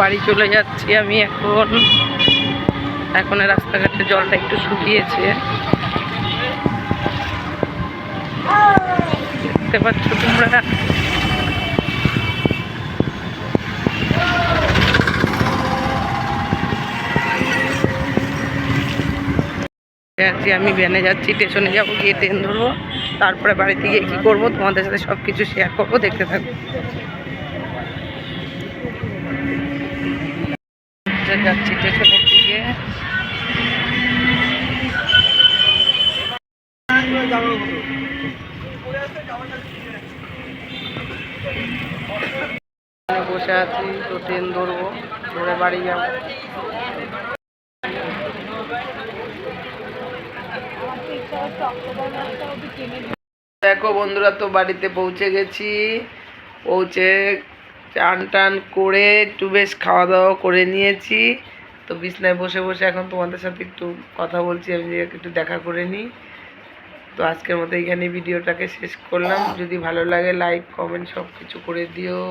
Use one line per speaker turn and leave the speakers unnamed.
বাড়ি চলে যাচ্ছি আমি এখন। এখন রাস্তাঘাটে জলটা একটু শুকিয়েছে। দেখতে পাচ্ছ তোমরা? যাচ্ছি, আমি ভ্যানে যাচ্ছি স্টেশনে যাব, গিয়ে ট্রেন ধরবো। তারপরে বাড়িতে গিয়ে কী করব? তোমাদের সাথে সব কিছু শেয়ার করব, দেখতে থাকব যাচ্ছি স্টেশনের দিকে। বসে আছি, তো ট্রেন ধরবো, ধরে বাড়ি যাব। দেখো বন্ধুরা, তো বাড়িতে পৌঁছে গেছি। পৌঁছে চান টান করে একটু বেশ খাওয়া দাওয়া করে নিয়েছি। তো বিছনায় বসে বসে এখন তোমাদের সাথে একটু কথা বলছি, আমি যে একটু দেখা করে নিই। তো আজকের মতো এইখানে ভিডিওটাকে শেষ করলাম। যদি ভালো লাগে লাইক কমেন্ট সব কিছু করে দিও।